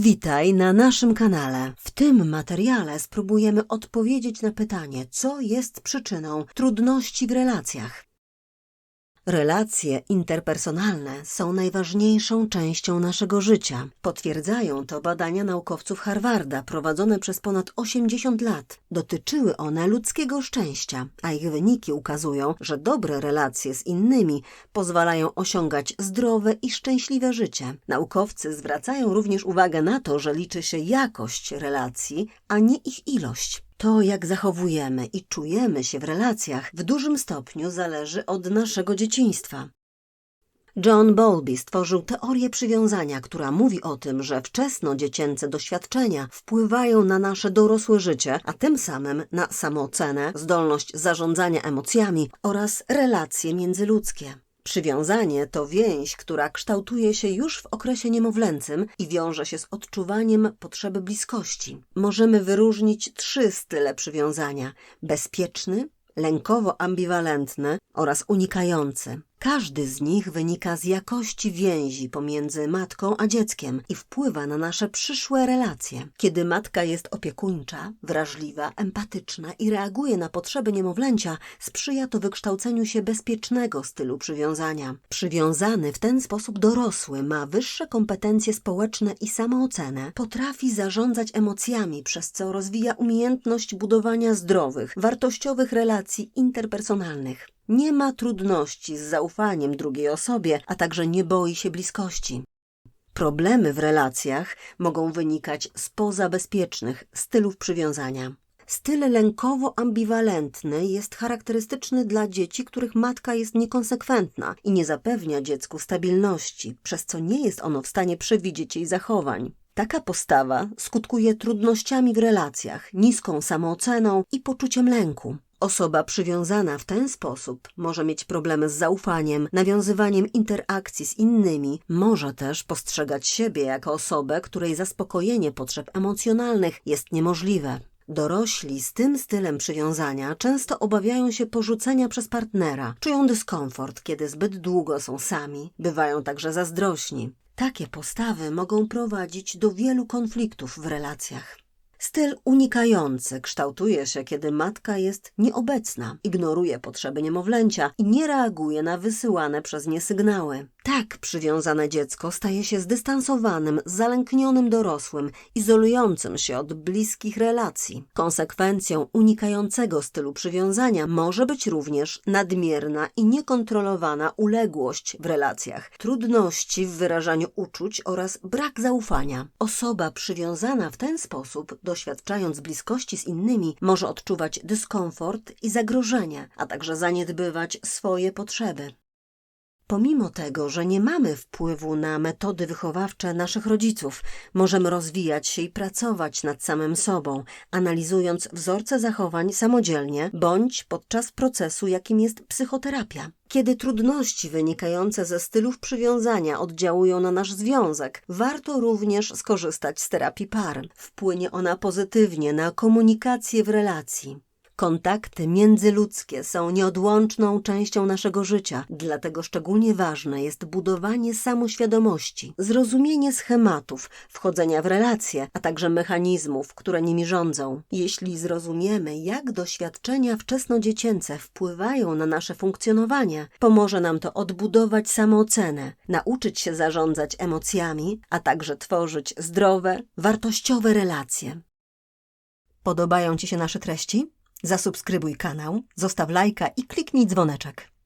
Witaj na naszym kanale. W tym materiale spróbujemy odpowiedzieć na pytanie, co jest przyczyną trudności w relacjach. Relacje interpersonalne są najważniejszą częścią naszego życia. Potwierdzają to badania naukowców Harvarda prowadzone przez ponad 80 lat. Dotyczyły one ludzkiego szczęścia, a ich wyniki ukazują, że dobre relacje z innymi pozwalają osiągać zdrowe i szczęśliwe życie. Naukowcy zwracają również uwagę na to, że liczy się jakość relacji, a nie ich ilość. To, jak zachowujemy i czujemy się w relacjach, w dużym stopniu zależy od naszego dzieciństwa. John Bowlby stworzył teorię przywiązania, która mówi o tym, że wczesnodziecięce doświadczenia wpływają na nasze dorosłe życie, a tym samym na samoocenę, zdolność zarządzania emocjami oraz relacje międzyludzkie. Przywiązanie to więź, która kształtuje się już w okresie niemowlęcym i wiąże się z odczuwaniem potrzeby bliskości. Możemy wyróżnić trzy style przywiązania: bezpieczny, lękowo-ambiwalentny oraz unikający. Każdy z nich wynika z jakości więzi pomiędzy matką a dzieckiem i wpływa na nasze przyszłe relacje. Kiedy matka jest opiekuńcza, wrażliwa, empatyczna i reaguje na potrzeby niemowlęcia, sprzyja to wykształceniu się bezpiecznego stylu przywiązania. Przywiązany w ten sposób dorosły ma wyższe kompetencje społeczne i samoocenę, potrafi zarządzać emocjami, przez co rozwija umiejętność budowania zdrowych, wartościowych relacji interpersonalnych. Nie ma trudności z zaufaniem drugiej osobie, a także nie boi się bliskości. Problemy w relacjach mogą wynikać spoza bezpiecznych stylów przywiązania. Styl lękowo-ambiwalentny jest charakterystyczny dla dzieci, których matka jest niekonsekwentna i nie zapewnia dziecku stabilności, przez co nie jest ono w stanie przewidzieć jej zachowań. Taka postawa skutkuje trudnościami w relacjach, niską samooceną i poczuciem lęku. Osoba przywiązana w ten sposób może mieć problemy z zaufaniem, nawiązywaniem interakcji z innymi, może też postrzegać siebie jako osobę, której zaspokojenie potrzeb emocjonalnych jest niemożliwe. Dorośli z tym stylem przywiązania często obawiają się porzucenia przez partnera, czują dyskomfort, kiedy zbyt długo są sami, bywają także zazdrośni. Takie postawy mogą prowadzić do wielu konfliktów w relacjach. Styl unikający kształtuje się, kiedy matka jest nieobecna, ignoruje potrzeby niemowlęcia i nie reaguje na wysyłane przez nie sygnały. Tak przywiązane dziecko staje się zdystansowanym, zalęknionym dorosłym, izolującym się od bliskich relacji. Konsekwencją unikającego stylu przywiązania może być również nadmierna i niekontrolowana uległość w relacjach, trudności w wyrażaniu uczuć oraz brak zaufania. Osoba przywiązana w ten sposób, doświadczając bliskości z innymi, może odczuwać dyskomfort i zagrożenie, a także zaniedbywać swoje potrzeby. Pomimo tego, że nie mamy wpływu na metody wychowawcze naszych rodziców, możemy rozwijać się i pracować nad samym sobą, analizując wzorce zachowań samodzielnie bądź podczas procesu, jakim jest psychoterapia. Kiedy trudności wynikające ze stylów przywiązania oddziałują na nasz związek, warto również skorzystać z terapii par. Wpłynie ona pozytywnie na komunikację w relacji. Kontakty międzyludzkie są nieodłączną częścią naszego życia, dlatego szczególnie ważne jest budowanie samoświadomości, zrozumienie schematów, wchodzenia w relacje, a także mechanizmów, które nimi rządzą. Jeśli zrozumiemy, jak doświadczenia wczesnodziecięce wpływają na nasze funkcjonowanie, pomoże nam to odbudować samoocenę, nauczyć się zarządzać emocjami, a także tworzyć zdrowe, wartościowe relacje. Podobają Ci się nasze treści? Zasubskrybuj kanał, zostaw lajka i kliknij dzwoneczek.